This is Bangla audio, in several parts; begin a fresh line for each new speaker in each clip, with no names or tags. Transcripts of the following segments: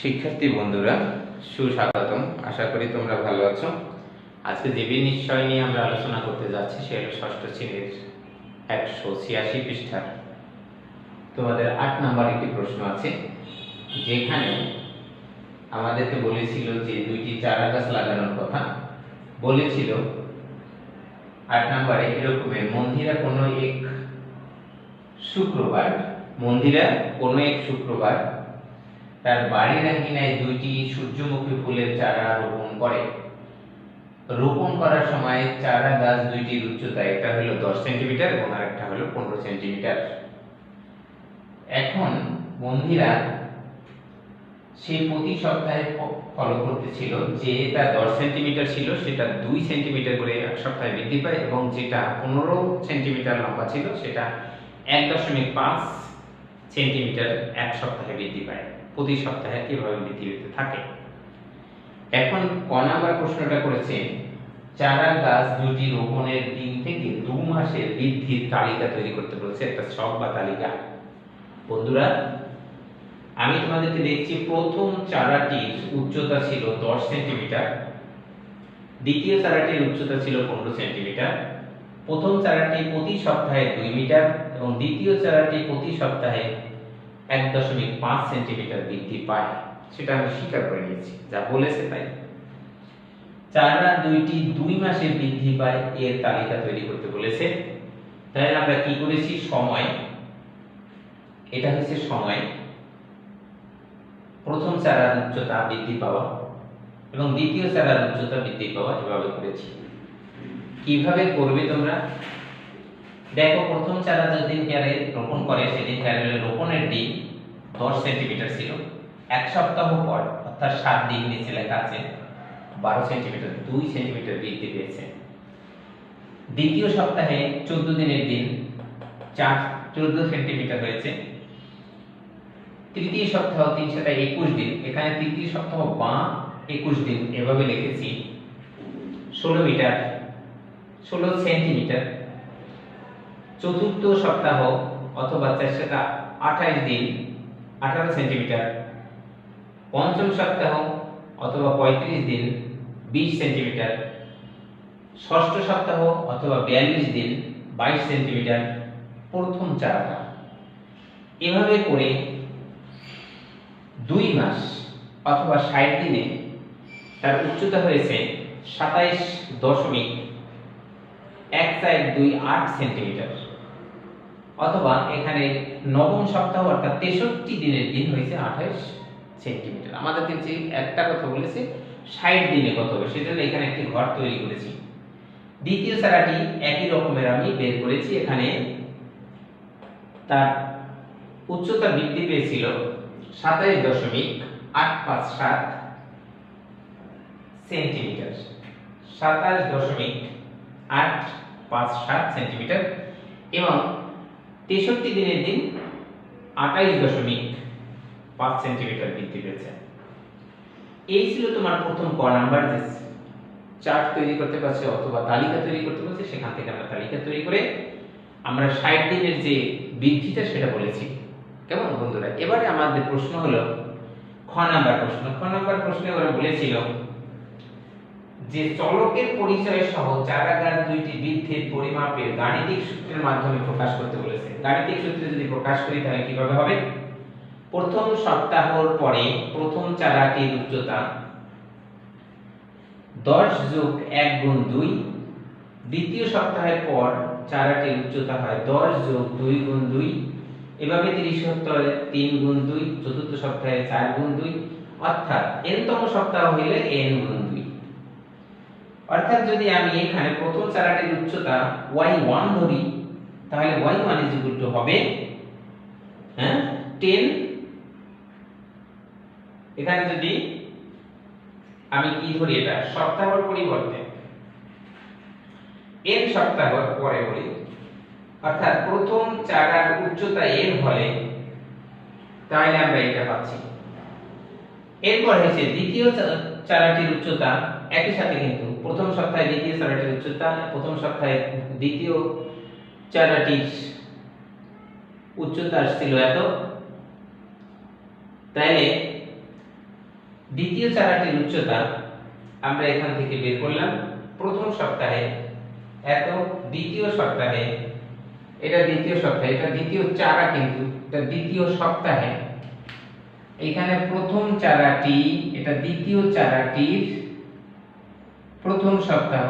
শিক্ষার্থী বন্ধুরা সুস্বাগতম আশা করি তোমরা ভালো আছো আজকে জীবীর নিশ্চয় নিয়ে আমরা আলোচনা করতে যাচ্ছি সে হলো ষষ্ঠ শ্রেণীর একশো ছিয়াশি পৃষ্ঠা তোমাদের আট নম্বর একটি প্রশ্ন আছে যেখানে আমাদেরকে বলেছিল যে দুইটি চারা গাছ লাগানোর কথা বলেছিল আট নাম্বারে এরকমের মন্দিরা কোনো এক শুক্রবার মন্দিরা কোনো এক শুক্রবার তার বাড়ির আঙ্গিনায় দুইটি সূর্যমুখী ফুলের চারা রোপণ করে রোপণ করার সময় চারা গাছ দুইটির উচ্চতা একটা হলো দশ সেন্টিমিটার এবং আরেকটা হলো পনেরো সেন্টিমিটার এখন বন্ধীরা সে প্রতি সপ্তাহে ফলো করতেছিল এটা দশ সেন্টিমিটার ছিল সেটা দুই সেন্টিমিটার করে এক সপ্তাহে বৃদ্ধি পায় এবং যেটা পনেরো সেন্টিমিটার লম্বা ছিল সেটা এক দশমিক পাঁচ সেন্টিমিটার এক সপ্তাহে বৃদ্ধি পায় প্রতি সপ্তাহে কিভাবে পৃথিবীতে থাকে এখন ক নাম্বার প্রশ্নটা করেছে চারা গাছ দুটি রোপণের দিন থেকে দু মাসের বৃদ্ধির তালিকা তৈরি করতে বলেছে একটা শখ বা তালিকা বন্ধুরা আমি তোমাদেরকে দেখছি প্রথম চারাটির উচ্চতা ছিল দশ সেন্টিমিটার দ্বিতীয় চারাটির উচ্চতা ছিল পনেরো সেন্টিমিটার প্রথম চারাটি প্রতি সপ্তাহে দুই মিটার এবং দ্বিতীয় চারাটি প্রতি সপ্তাহে এক দশমিক পাঁচ সেন্টিমিটার বৃদ্ধি পায় সেটা আমি স্বীকার করে নিয়েছি যা বলেছে তাই চারা দুইটি দুই মাসে বৃদ্ধি পায় এর তালিকা তৈরি করতে বলেছে তাহলে আমরা কি করেছি সময় এটা হচ্ছে সময় প্রথম চারার উচ্চতা বৃদ্ধি পাওয়া এবং দ্বিতীয় চারার উচ্চতা বৃদ্ধি পাওয়া এভাবে করেছি কিভাবে করবে তোমরা দেখো প্রথম চারা যেদিন ক্যারে রোপণ করে সেদিন ক্যারে রোপণের দিন দশ সেন্টিমিটার ছিল এক সপ্তাহ পর অর্থাৎ সাত দিন নিচে লেখা আছে বারো সেন্টিমিটার দুই সেন্টিমিটার বৃদ্ধি পেয়েছে দ্বিতীয় সপ্তাহে চোদ্দ দিনের দিন চার চোদ্দ সেন্টিমিটার হয়েছে তৃতীয় সপ্তাহ তিনশো একুশ দিন এখানে তৃতীয় সপ্তাহ বা একুশ দিন এভাবে লিখেছি ষোলো মিটার ষোলো সেন্টিমিটার চতুর্থ সপ্তাহ অথবা চারশোটা আঠাইশ দিন আঠারো সেন্টিমিটার পঞ্চম সপ্তাহ অথবা পঁয়ত্রিশ দিন বিশ সেন্টিমিটার ষষ্ঠ সপ্তাহ অথবা বিয়াল্লিশ দিন বাইশ সেন্টিমিটার প্রথম চারাটা এভাবে করে দুই মাস অথবা ষাট দিনে তার উচ্চতা হয়েছে সাতাইশ দশমিক এক চার দুই আট সেন্টিমিটার অথবা এখানে নবম সপ্তাহ অর্থাৎ তেষট্টি দিনের দিন হয়েছে আঠাশ সেন্টিমিটার আমাদের যে একটা কথা বলেছে ষাট দিনে কত হবে জন্য এখানে একটি ঘর তৈরি করেছি দ্বিতীয় সারাটি একই রকমের আমি বের করেছি এখানে তার উচ্চতা বৃদ্ধি পেয়েছিল সাতাশ দশমিক আট পাঁচ সাত সেন্টিমিটার সাতাশ দশমিক আট পাঁচ সাত সেন্টিমিটার এবং তেষট্টি দিনের দিন আঠাইশ দশমিক পাঁচ সেন্টিমিটার বৃদ্ধি পেয়েছে এই ছিল তোমার প্রথম ক নাম্বার যে চার্ট তৈরি করতে পারছে অথবা তালিকা তৈরি করতে পারছে সেখান থেকে আমরা তালিকা তৈরি করে আমরা ষাট দিনের যে বৃদ্ধিটা সেটা বলেছি কেমন বন্ধুরা এবারে আমাদের প্রশ্ন হলো খ নাম্বার প্রশ্ন খ নাম্বার প্রশ্নে ওরা বলেছিল যে চলকের পরিচয় সহ চারাগাছ দুইটি বৃদ্ধির পরিমাপের গাণিতিক সূত্রের মাধ্যমে প্রকাশ করতে বলেছে গাণিতিক সূত্রে যদি প্রকাশ করি তাহলে কিভাবে হবে প্রথম সপ্তাহর পরে প্রথম চারাটির উচ্চতা দশ যোগ এক গুণ দুই দ্বিতীয় সপ্তাহের পর চারাটির উচ্চতা হয় দশ যোগ দুই গুণ দুই এভাবে তিরিশোত্তরে তিন গুণ দুই চতুর্থ সপ্তাহে চার গুণ দুই অর্থাৎ এনতম সপ্তাহ হইলে এন গুণ অর্থাৎ যদি আমি এখানে প্রথম চারাটির উচ্চতা y1 ধরি তাহলে y1 ইজ ইকুয়াল টু হবে হ্যাঁ 10 এখানে যদি আমি কি ধরি এটা সপ্তাহর পরিবর্তে n সপ্তাহর পরে বলি অর্থাৎ প্রথম চারার উচ্চতা n হলে তাহলে আমরা এটা পাচ্ছি এরপর হয়েছে দ্বিতীয় চারাটির উচ্চতা একই সাথে কিন্তু প্রথম সপ্তাহে দ্বিতীয় চারাটির উচ্চতা প্রথম সপ্তাহে দ্বিতীয় চারাটির উচ্চতা আসছিল এত তাইলে দ্বিতীয় চারাটির উচ্চতা আমরা এখান থেকে বের করলাম প্রথম সপ্তাহে এত দ্বিতীয় সপ্তাহে এটা দ্বিতীয় সপ্তাহে এটা দ্বিতীয় চারা কিন্তু এটা দ্বিতীয় সপ্তাহে এখানে প্রথম চারাটি এটা দ্বিতীয় চারাটির প্রথম সপ্তাহ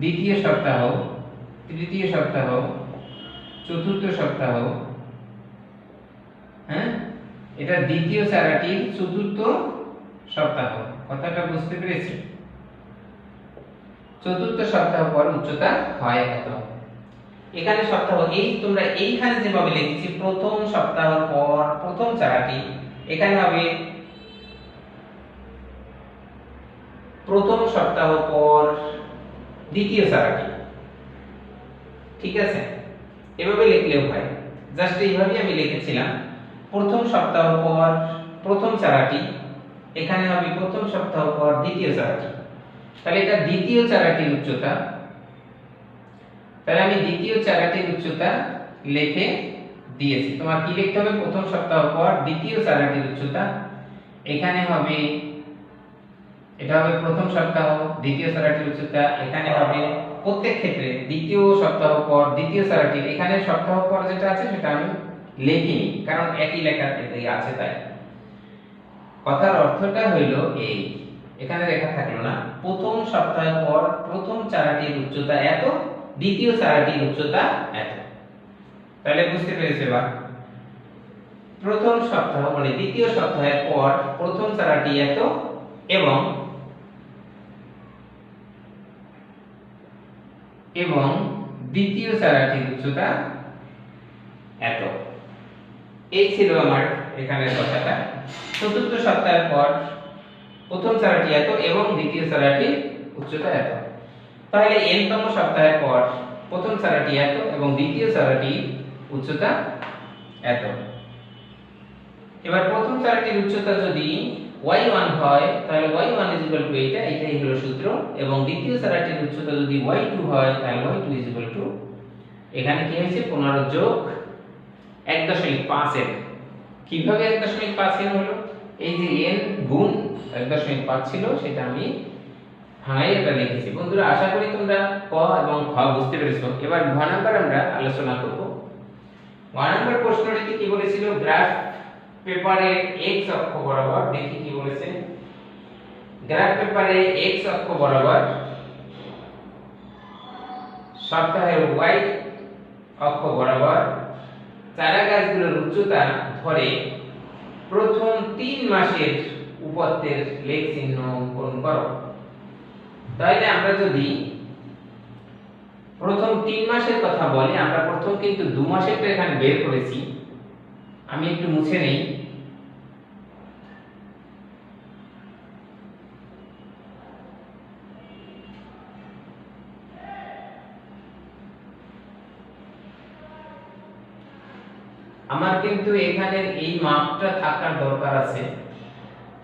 দ্বিতীয় সপ্তাহ তৃতীয় সপ্তাহ চতুর্থ সপ্তাহ হ্যাঁ এটা দ্বিতীয় চারাটির চতুর্থ সপ্তাহ কথাটা বুঝতে পেরেছি চতুর্থ সপ্তাহ পর উচ্চতা হয় এত এখানে সপ্তাহ এই তোমরা এইখানে যেভাবে লিখেছি প্রথম সপ্তাহ পর প্রথম চারাটি এখানে হবে প্রথম সপ্তাহ পর দ্বিতীয় সারাটি ঠিক আছে এভাবে লিখলেও হয় জাস্ট এইভাবে আমি লিখেছিলাম প্রথম সপ্তাহ পর প্রথম চারাটি এখানে হবে প্রথম সপ্তাহ পর দ্বিতীয় চারাটি তাহলে এটা দ্বিতীয় চারাটির উচ্চতা তাহলে আমি দ্বিতীয় চারাটির উচ্চতা লিখে দিয়েছি তোমার কি লিখতে হবে প্রথম সপ্তাহ পর দ্বিতীয় চারাটির উচ্চতা এখানে হবে এটা হবে প্রথম সপ্তাহ দ্বিতীয় সারাটির উচ্চতা এখানে হবে প্রত্যেক ক্ষেত্রে দ্বিতীয় সপ্তাহ পর দ্বিতীয় সারাটির এখানে সপ্তাহ পর যেটা আছে সেটা আমি লেখিনি কারণ একই লেখাতেই আছে তাই কথার অর্থটা হইল এই এখানে লেখা থাকলো না প্রথম সপ্তাহ পর প্রথম চারাটির উচ্চতা এত দ্বিতীয় চারাটির উচ্চতা এত তাহলে বুঝতে পেরেছে বা প্রথম সপ্তাহ মানে দ্বিতীয় সপ্তাহের পর প্রথম চারাটি এত এবং এবং দ্বিতীয় চারাটির উচ্চতা এত এই ছিল আমার এখানের কথাটা চতুর্থ সপ্তাহের পর প্রথম চারাটি এত এবং দ্বিতীয় চারাটির উচ্চতা এত তাহলে এনতম সপ্তাহের পর প্রথম চারাটি এত এবং দ্বিতীয় চারাটি উচ্চতা এত এবার প্রথম তারটির উচ্চতা যদি y1 হয় তাহলে y1 এইটা এটাই হলো সূত্র এবং দ্বিতীয় তারটির উচ্চতা যদি y2 হয় তাহলে y2 এখানে কি হয়েছে 15 যোগ 1.5 এর কিভাবে 1.5 এর হলো এই যে n গুণ 1.5 ছিল সেটা আমি ভাঙাই এটা লিখেছি বন্ধুরা আশা করি তোমরা ক এবং খ বুঝতে পেরেছো এবার ঘ নাম্বার আমরা আলোচনা করব ঘ নাম্বার প্রশ্নটিতে কি বলেছিল গ্রাফ পেপারে x অক্ষ বরাবর দেখি কি বলেছে গ্রাফ পেপারে x অক্ষ বরাবর সপ্তাহে y অক্ষ বরাবর চারা গাছগুলোর উচ্চতা ধরে প্রথম তিন মাসের উপত্যের লেখ চিহ্ন অঙ্কন করো তাহলে আমরা যদি প্রথম তিন মাসের কথা বলি আমরা প্রথম কিন্তু দু তো এখানে বের করেছি আমি একটু মুছে নেই মাপটা থাকার দরকার আছে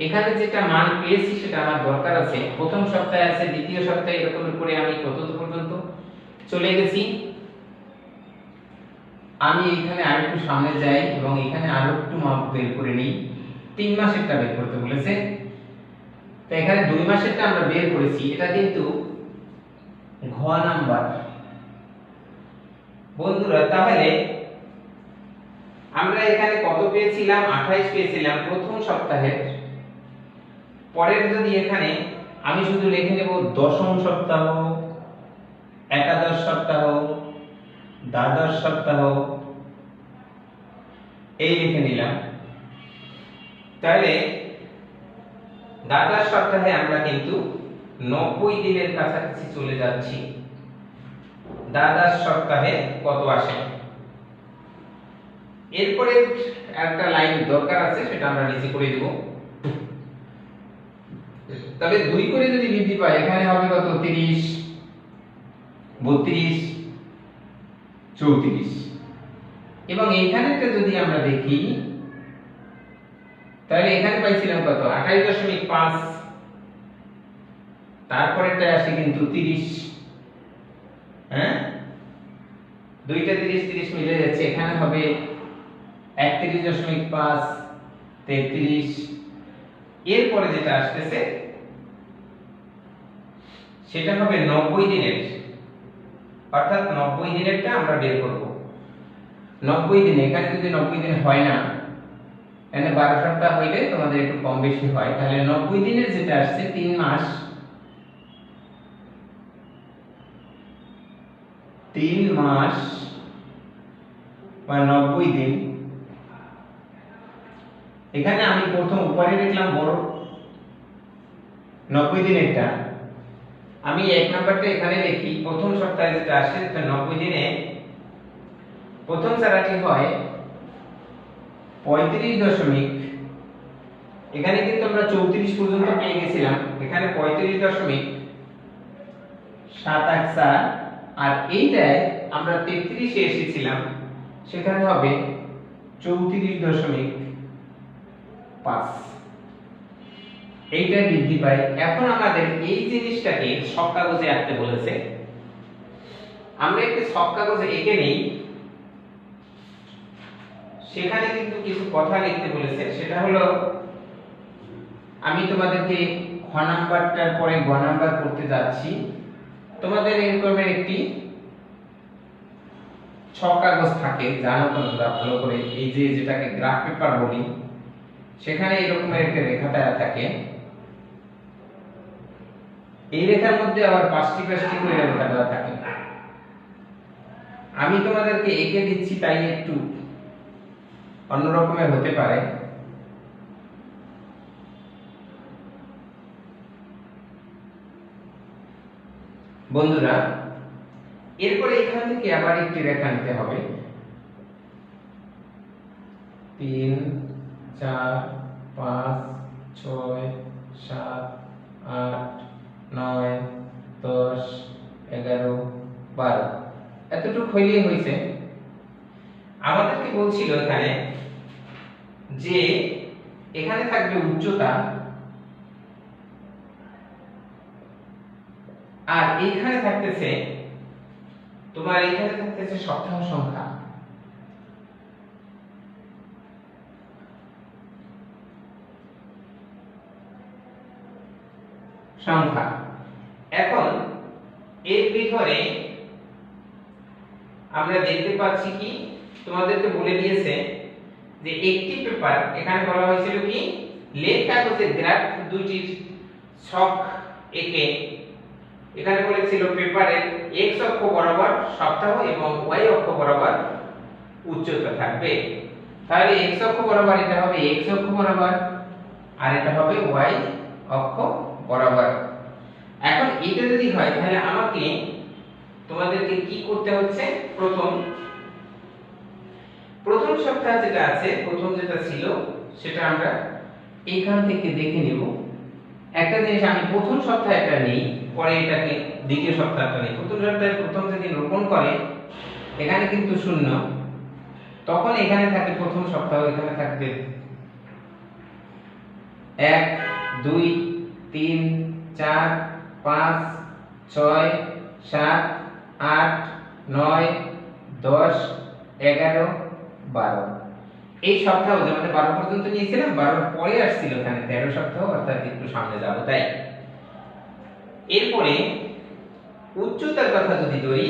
এখানে যেটা মান পেয়েছি সেটা আমার দরকার আছে প্রথম সপ্তাহে আছে দ্বিতীয় সপ্তাহে এরকম করে আমি কত পর্যন্ত চলে গেছি আমি এখানে আর একটু সামনে যাই এবং এখানে আরো একটু মাপ বের করে নিই তিন মাসেরটা বের করতে বলেছে তো এখানে দুই মাসেরটা আমরা বের করেছি এটা কিন্তু ঘ নাম্বার বন্ধুরা তাহলে আমরা এখানে কত পেয়েছিলাম 28 পেয়েছিলাম প্রথম সপ্তাহে পরের যদি এখানে আমি শুধু লিখে নেব দশম সপ্তাহ একাদশ সপ্তাহ দ্বাদশ সপ্তাহ এই লিখে নিলাম তাহলে দ্বাদশ সপ্তাহে আমরা কিন্তু নব্বই দিনের কাছাকাছি চলে যাচ্ছি দ্বাদশ সপ্তাহে কত আসে এরপরে একটা লাইন দরকার আছে সেটা আমরা নিচে করে দেব তবে দুই করে যদি বৃদ্ধি পায় এখানে হবে কত 30 32 34 এবং এইখানেটা যদি আমরা দেখি তাহলে এখানে পাইছিলাম কত 28.5 তারপরেরটা আসে কিন্তু 30 হ্যাঁ দুইটা 30 30 মিলে যাচ্ছে এখানে হবে একত্রিশ দশমিক পাঁচ তেত্রিশ এরপরে যেটা আসতেছে সেটা হবে নব্বই দিনের অর্থাৎ নব্বই দিনেরটা আমরা বের করব নব্বই দিন এখানে যদি নব্বই দিন হয় না এখানে বারো সপ্তাহ হইলে তোমাদের একটু কম বেশি হয় তাহলে নব্বই দিনের যেটা আসছে তিন মাস তিন মাস বা নব্বই দিন এখানে আমি প্রথম উপরে দেখলাম বড় নব্বই দিনেরটা আমি এক নাম্বারটা এখানে দেখি প্রথম সপ্তাহে যেটা আসে নব্বই দিনে প্রথম চারাটি হয় পঁয়ত্রিশ দশমিক এখানে কিন্তু আমরা চৌত্রিশ পর্যন্ত পেয়ে গেছিলাম এখানে পঁয়ত্রিশ দশমিক সাত আট আর এইটায় আমরা তেত্রিশে এসেছিলাম সেখানে হবে চৌত্রিশ দশমিক পাঁচ এইটা বৃদ্ধি পায় এখন আমাদের এই জিনিসটাকে সব কাগজে আঁকতে বলেছে আমরা একটি সব কাগজে এঁকে নেই সেখানে কিন্তু কিছু কথা লিখতে বলেছে সেটা হলো আমি তোমাদেরকে খ নাম্বারটার পরে গ নাম্বার করতে যাচ্ছি তোমাদের এরকমের একটি ছক কাগজ থাকে জানো তোমরা ভালো করে এই যে যেটাকে গ্রাফ পেপার বলি সেখানে এরকমের একটা রেখা থাকে এই রেখার মধ্যে আবার পাঁচটি পাঁচটি করে রেখা দেওয়া থাকে আমি তোমাদেরকে এঁকে দিচ্ছি তাই একটু অন্যরকমের হতে পারে বন্ধুরা এরপরে এখান থেকে আবার একটি রেখা নিতে হবে তিন চার পাঁচ ছয় সাত আট নয় দশ এগারো বারো এতটুকু হইলেই হয়েছে আমাদেরকে বলছিল এখানে যে এখানে থাকবে উচ্চতা আর এইখানে থাকতেছে তোমার এইখানে থাকতেছে সপ্তাহ সংখ্যা সংখ্যা এখন এর পিছনে আমরা দেখতে পাচ্ছি কি তোমাদেরকে বলে দিয়েছে যে একটি পেপার এখানে বলা হয়েছিল কি লেখ কাগজে গ্রাফ দুটি শক একে এখানে বলেছিল পেপারের এক্স অক্ষ বরাবর সপ্তাহ এবং ওয়াই অক্ষ বরাবর উচ্চতা থাকবে তাহলে এক্স অক্ষ বরাবর এটা হবে এক্স অক্ষ বরাবর আর এটা হবে ওয়াই অক্ষ বরাবর এখন এটা যদি হয় তাহলে আমাকে তোমাদেরকে কি করতে হচ্ছে প্রথম প্রথম সপ্তাহ যেটা আছে প্রথম যেটা ছিল সেটা আমরা এখান থেকে দেখে নিব একটা জিনিস আমি প্রথম সপ্তাহে এটা নেই পরে এটাকে দ্বিতীয় সপ্তাহটা নেই প্রথম সপ্তাহে প্রথম যদি রোপণ করে এখানে কিন্তু শূন্য তখন এখানে থাকে প্রথম সপ্তাহ এখানে থাকবে এক দুই তিন চার পাঁচ ছয় সাত আট নয় দশ এগারো বারো এই সপ্তাহ যে মানে আমাদের বারো পর্যন্ত নিয়েছিলাম বারোর পরে আসছিল এখানে তেরো সপ্তাহ অর্থাৎ একটু সামনে যাবো তাই এরপরে উচ্চতার কথা যদি ধরি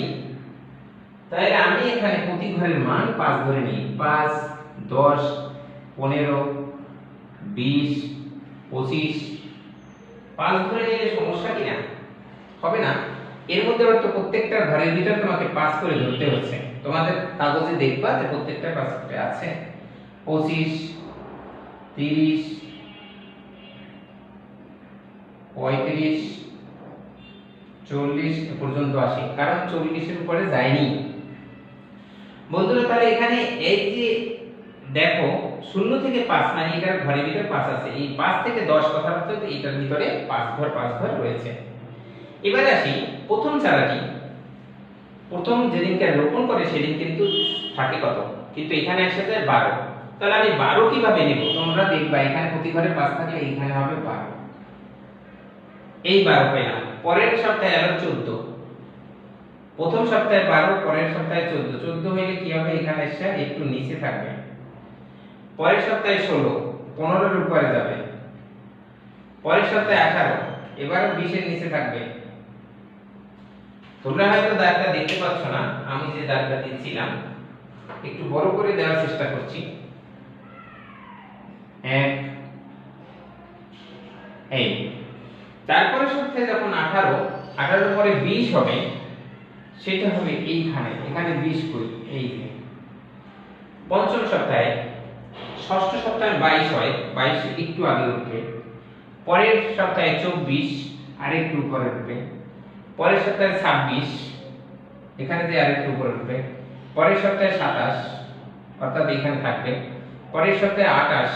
তাহলে আমি এখানে প্রতি ঘরের মান পাঁচ ধরে নিই পাঁচ দশ পনেরো বিশ পঁচিশ পাঁচ ধরে নিলে সমস্যা কিনা হবে না এর মধ্যে তো প্রত্যেকটা ঘরের ভিতর তোমাকে পাস করে ধরতে হচ্ছে তোমাদের কাগজে দেখবা যে প্রত্যেকটা পাস করে আছে পঁচিশ তিরিশ পঁয়ত্রিশ চল্লিশ পর্যন্ত আসে কারণ চল্লিশের উপরে যায়নি বন্ধুরা তাহলে এখানে এই যে দেখো শূন্য থেকে পাঁচ মানে এটার ঘরের ভিতরে পাঁচ আছে এই পাঁচ থেকে দশ কথা হচ্ছে এটার ভিতরে পাঁচ ঘর পাঁচ ঘর রয়েছে এবারে আসি প্রথম চারাটি প্রথম যেদিনকে রোপণ করে সেদিন কিন্তু থাকে কত কিন্তু এখানে আসে যায় বারো তাহলে আমি বারো কিভাবে নেব তোমরা দেখবা এখানে প্রতি ঘরে পাঁচ থাকলে এখানে হবে বারো এই বারো পেলাম পরের সপ্তাহে এলো চোদ্দ প্রথম সপ্তাহে বারো পরের সপ্তাহে চোদ্দ চোদ্দ হইলে কি হবে এখানে এসে একটু নিচে থাকবে পরের সপ্তাহে ষোলো পনেরোর উপরে যাবে পরের সপ্তাহে আঠারো এবারে বিশের নিচে থাকবে তোমরা হয়তো দাগটা দেখতে পাচ্ছ না আমি যে দাগটা দিয়েছিলাম একটু বড় করে দেওয়ার চেষ্টা করছি এক এই তারপরে সপ্তাহে যখন আঠারো আঠারোর পরে বিশ হবে সেটা হবে এইখানে এখানে বিশ করি এই পঞ্চম সপ্তাহে ষষ্ঠ সপ্তাহে বাইশ হয় বাইশ একটু আগে উঠবে পরের সপ্তাহে চব্বিশ আর একটু উপরে উঠবে পরের সপ্তাহে ছাব্বিশ এখানে যে আর একটু উপরে উঠবে পরের সপ্তাহে সাতাশ অর্থাৎ এখানে থাকবে পরের সপ্তাহে আঠাশ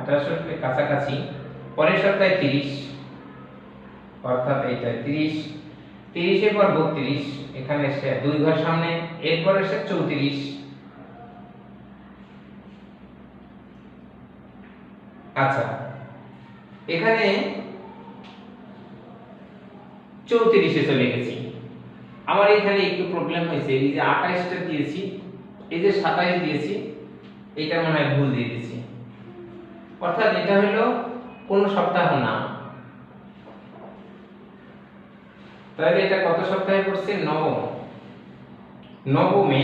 আঠাশ উঠবে কাছাকাছি পরের সপ্তাহে তিরিশ অর্থাৎ এইটা তিরিশ তিরিশের পর বত্রিশ এখানে এসে দুই ঘর সামনে এরপর এসে চৌত্রিশ আচ্ছা এখানে চৌত্রিশে চলে গেছি আমার এখানে একটু প্রবলেম হয়েছে এই যে আঠাশটা দিয়েছি এই যে সাতাইশ দিয়েছি এটা মনে হয় ভুল দিয়ে দিয়েছি অর্থাৎ এটা হলো কোন সপ্তাহ না তাহলে এটা কত সপ্তাহে পড়ছে নবম নবমে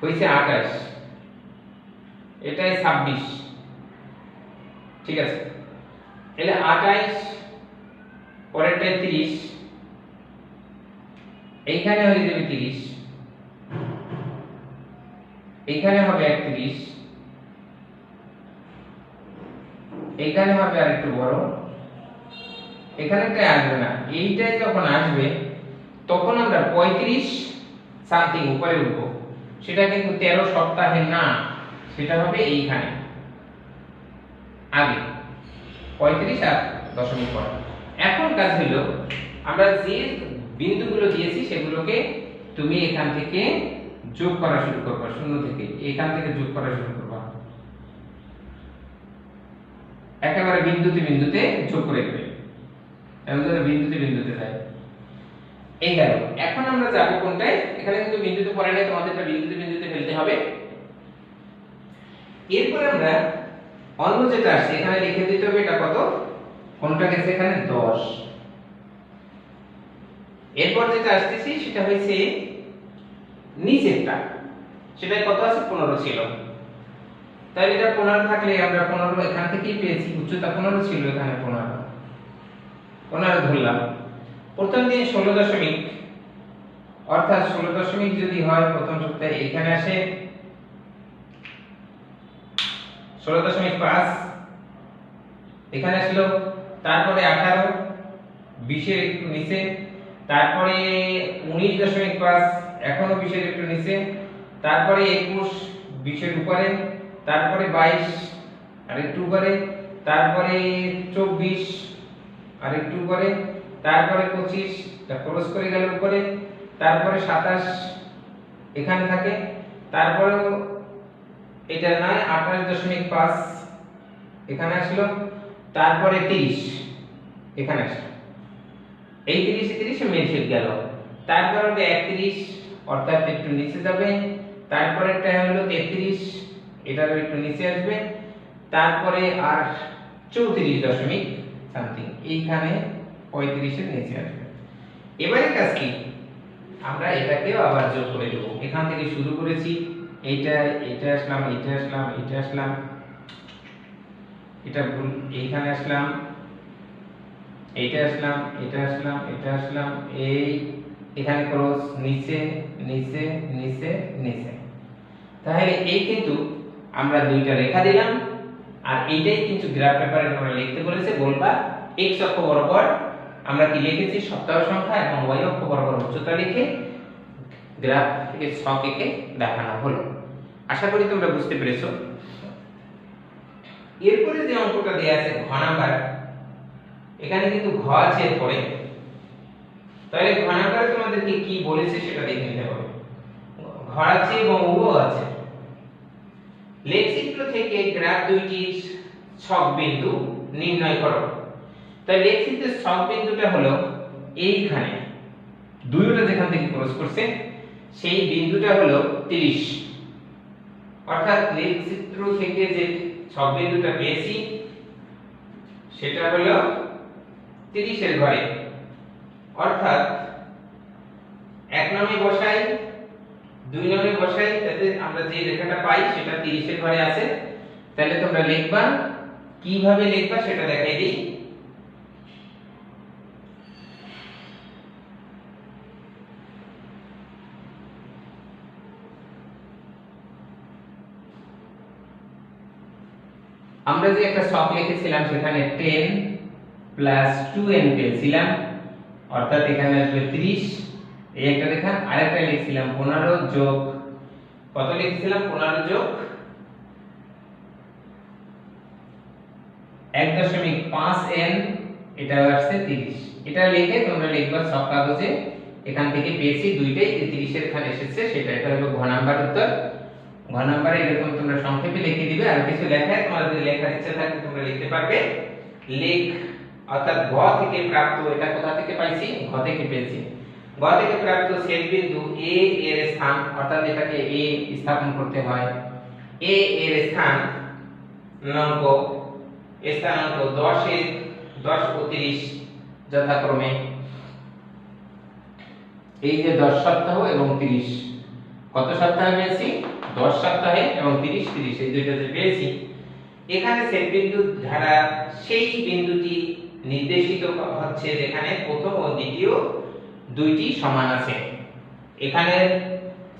হয়েছে আঠাশ এটাই ছাব্বিশ ঠিক আছে তাহলে আঠাইশ পরেরটাই তিরিশ এইখানে হয়ে যাবে তিরিশ এইখানে হবে একত্রিশ এইখানে হবে আর একটু বড় এখানেটাই আসবে না এইটাই যখন আসবে তখন আমরা পঁয়ত্রিশ সামথিং উপরে উঠবো সেটা কিন্তু তেরো সপ্তাহে না সেটা হবে এইখানে আগে 35 আর দশমিক পরে এখন কাজ হলো আমরা যে বিন্দুগুলো দিয়েছি সেগুলোকে তুমি এখান থেকে যোগ করা শুরু করবে শূন্য থেকে এখান থেকে যোগ করা শুরু করবে একেবারে বিন্দুতে বিন্দুতে যোগ করে দেবে বিন্দুতে বিন্দুতে যায় এই গেল এখন আমরা যাব কোনটায় এখানে কিন্তু বিন্দুতে পড়ে নাই তোমাদের এটা বিন্দুতে বিন্দুতে ফেলতে হবে এরপর আমরা অন্য যেটা আসছে এখানে লিখে দিতে হবে এটা কত কোনটা গেছে এখানে 10 এরপর যেটা আসতেছি সেটা হইছে নিচেরটা সেটাই কত আছে 15 ছিল তাহলে এটা 15 থাকলে আমরা 15 এখান থেকেই পেয়েছি উচ্চতা 15 ছিল এখানে 15 15 ধরলাম প্রথম দিন 16 দশমিক অর্থাৎ 16 দশমিক যদি হয় প্রথম সপ্তাহে এখানে আসে ষোলো দশমিক পাঁচ এখানে আসলো তারপরে আঠারো বিশের একটু নিচে তারপরে উনিশ দশমিক পাঁচ এখনো বিশের একটু নিচে তারপরে একুশ বিশের উপরে তারপরে বাইশ আর একটু উপরে তারপরে চব্বিশ আর একটু উপরে তারপরে পঁচিশ ক্রস করে গেল উপরে তারপরে সাতাশ এখানে থাকে তারপরেও এটা নয় আঠাশ দশমিক পাঁচ এখানে আসলো তারপরে তিরিশ এখানে আসলো এই তিরিশে তিরিশে মিলফিল গেল তারপর হবে একত্রিশ অর্থাৎ একটু নিচে যাবে তারপরেরটা হলো তেত্রিশ এটা একটু নিচে আসবে তারপরে আর চৌত্রিশ দশমিক সামথিং এইখানে পঁয়ত্রিশের নিচে আসবে এবারে কাজ কি আমরা এটাকেও আবার যোগ করে দেবো এখান থেকে শুরু করেছি এইটা এটা আসলাম এটা আসলাম এটা আসলাম এটা ভুল এইখানে আসলাম এইটা আসলাম এটা আসলাম এটা আসলাম এই এখানে ক্রস নিচে নিচে নিচে নিচে তাহলে এই কিন্তু আমরা দুইটা রেখা দিলাম আর এইটাই কিন্তু গ্রাফ পেপারে তোমরা লিখতে বলেছে বলবা x অক্ষ বরাবর আমরা কি লিখেছি সপ্তাহ সংখ্যা এবং y অক্ষ বরাবর উচ্চতা লিখে গ্রাফ থেকে শখ একে দেখানো হলো আশা করি তোমরা বুঝতে পেরেছ এরপরে যে অঙ্কটা দেওয়া আছে ঘ নাম্বার এখানে কিন্তু ঘ আছে এরপরে তাহলে ঘ নাম্বার তোমাদেরকে কি বলেছে সেটা দেখে নিতে হবে ঘ আছে এবং উ আছে লেখচিত্র থেকে গ্রাফ দুইটি ছক বিন্দু নির্ণয় করো তাই লেখচিত্রের ছক বিন্দুটা হলো এইখানে দুইটা যেখান থেকে ক্রস করছে সেই বিন্দুটা হলো 30 অর্থাৎ রেখচিত্র থেকে যে সব বিন্দুটা পেয়েছি সেটা হলো 30 এর ঘরে অর্থাৎ এক নামে বসাই দুই নমে বসাই তাতে আমরা যে রেখাটা পাই সেটা 30 এর ঘরে আছে তাহলে তোমরা লিখবা কিভাবে লিখবা সেটা দেখাই দিই আমরা যে একটা শখ লিখেছিলাম সেখানে টেন প্লাস টু পেয়েছিলাম অর্থাৎ এখানে আসবে 30 এই একটা লেখা আরেকটা লিখেছিলাম লিখছিলাম পনেরো যোগ কত লিখেছিলাম পনেরো যোগ এক দশমিক পাঁচ আসছে তিরিশ এটা লিখে তোমরা লিখবা সব কাগজে এখান থেকে পেয়েছি দুইটাই তিরিশের খান এসেছে সেটা এটা হলো ঘ নাম্বার উত্তর ঘ নাম্বারে এরকম তোমরা সংক্ষেপে লিখে দিবে আর কিছু লেখায় তোমার যদি লেখার ইচ্ছা থাকে তোমরা লিখতে পারবে লেখ অর্থাৎ ঘ থেকে প্রাপ্ত এটা কোথা থেকে পাইছি ঘ থেকে পেয়েছি ঘ থেকে প্রাপ্ত ছেদ বিন্দু এ এর স্থান অর্থাৎ এটাকে এ স্থাপন করতে হয় এ এর স্থান নঙ্ক স্থানাঙ্ক দশ এর দশ ও তিরিশ যথাক্রমে এই যে দশ সপ্তাহ এবং তিরিশ কত সপ্তাহে পেয়েছি 10 সপ্তাহে এবং তিরিশ তিরিশ এই দুইটা যে পেয়েছি এখানে সেই বিন্দু ধারা সেই বিন্দুটি নির্দেশিত হচ্ছে যেখানে প্রথম ও দ্বিতীয় দুইটি সমান আছে এখানে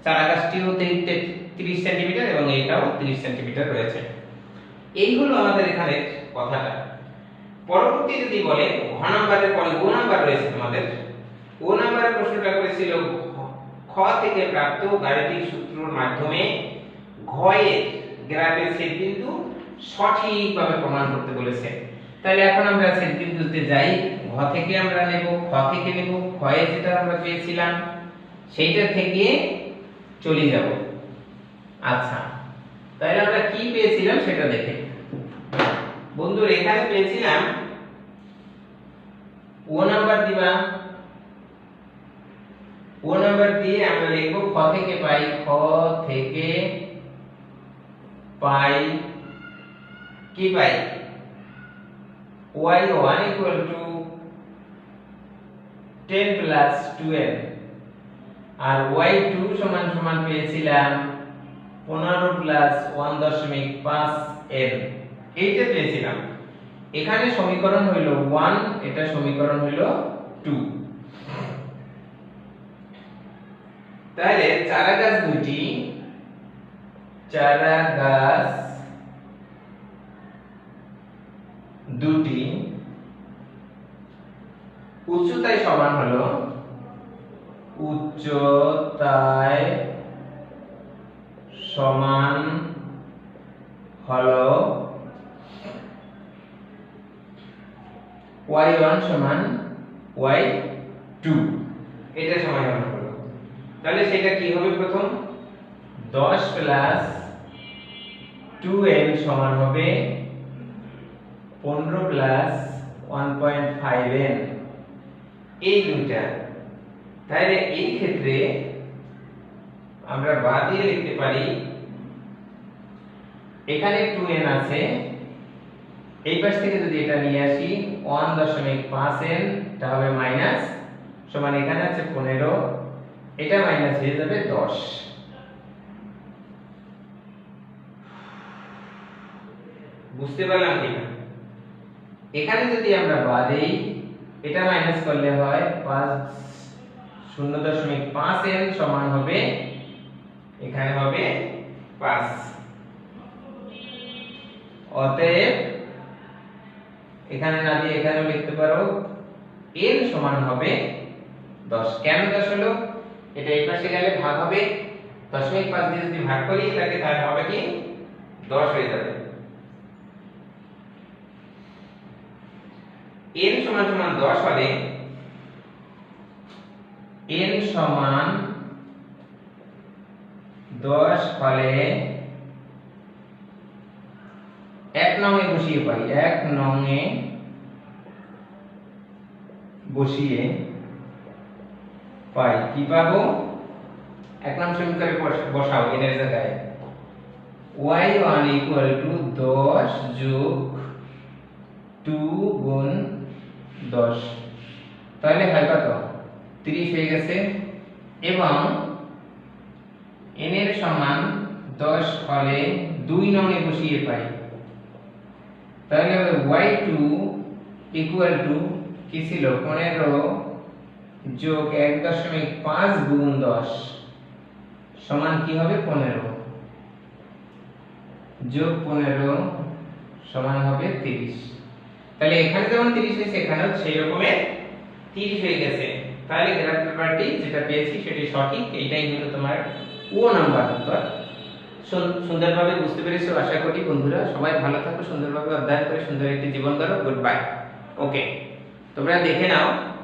চারাগাছটিও তিরিশ সেন্টিমিটার এবং এটাও তিরিশ সেন্টিমিটার রয়েছে এই হলো আমাদের এখানে কথাটা পরবর্তী যদি বলে ঘ নম্বরের পরে গো নম্বর রয়েছে তোমাদের গো নম্বরের প্রশ্নটা করেছিল থেকে প্রাপ্ত গাণিতিক সূত্রের মাধ্যমে ঘয়ের গ্রাফের ছেদ বিন্দু সঠিকভাবে প্রমাণ করতে বলেছে তাহলে এখন আমরা ছেদ বিন্দুতে যাই ঘ থেকে আমরা নেব খ থেকে নেব খয়ে যেটা আমরা পেয়েছিলাম সেইটা থেকে চলে যাব আচ্ছা তাহলে আমরা কি পেয়েছিলাম সেটা দেখে বন্ধুর এখানে পেয়েছিলাম ও নাম্বার দিবা ও নাম্বার দিয়ে আমরা লিখব খ থেকে পাই খ থেকে পাই কি পাই y1 equal to 10 plus 12 R y2 সমান সমান পেয়েছিলাম 15 প্লাস 1.5 এইটা পেয়েছিলাম এখানে সমীকরণ হলো 1 এটা সমীকরণ হলো 2 তাহলে চারা গাছ দুটি চারা গাছ দুটি উচ্চতায় সমান হলো উচ্চতায় সমান হলো y1 সমান y2 এটা সময় হলো তাহলে সেটা কি হবে প্রথম 10 প্লাস 2n সমান হবে 15 প্লাস 1.5n এই দুইটা তাহলে এই ক্ষেত্রে আমরা বাদ দিয়ে লিখতে পারি এখানে 2n আছে এই পাশ থেকে যদি এটা নিয়ে আসি 1.5n তা হবে মাইনাস সমান এখানে আছে 15 এটা মাইনাস হয়ে যাবে দশ বুঝতে পারলাম কিনা এখানে যদি আমরা বাদ দেই এটা মাইনাস করলে হয় পাঁচ শূন্য দশমিক পাঁচ এন সমান হবে এখানে হবে পাঁচ অতএব এখানে না দিয়ে এখানেও লিখতে পারো এন সমান হবে দশ কেন দশ হলো এটা এই পাশে গেলে ভাগ হবে দশমিক পাঁচ দিয়ে যদি ভাগ করি তাকে তার হবে কি দশ হয়ে যাবে n সমান সমান দশ হলে মানে n সমান দশ হলে এক নঙে বসিয়ে পাই এক নঙে বসিয়ে পাই কি পাবো এক নাম সমীকরণে বসাও এর জায়গায় y1 ইকুয়াল টু 10 যোগ 2 গুণ 10 তাহলে হয় কত 30 হয়ে গেছে এবং n এর সমান 10 হলে 2 নমে বসিয়ে পাই তাহলে y2 ইকুয়াল টু কি ছিল 15 যোগ এক দশমিক পাঁচ গুণ দশ সমান কি হবে পনেরো যোগ পনেরো সমান হবে তিরিশ তাহলে এখানে যেমন তিরিশ হয়েছে এখানেও সেই রকমের তিরিশ হয়ে গেছে তাহলে গ্রাফ পেপারটি যেটা পেয়েছি সেটি সঠিক এটাই হলো তোমার ও নাম্বার উত্তর সুন্দরভাবে বুঝতে পেরেছো আশা করি বন্ধুরা সবাই ভালো থাকো সুন্দরভাবে অধ্যয়ন করে সুন্দর একটি জীবন করো গুড বাই ওকে তোমরা দেখে নাও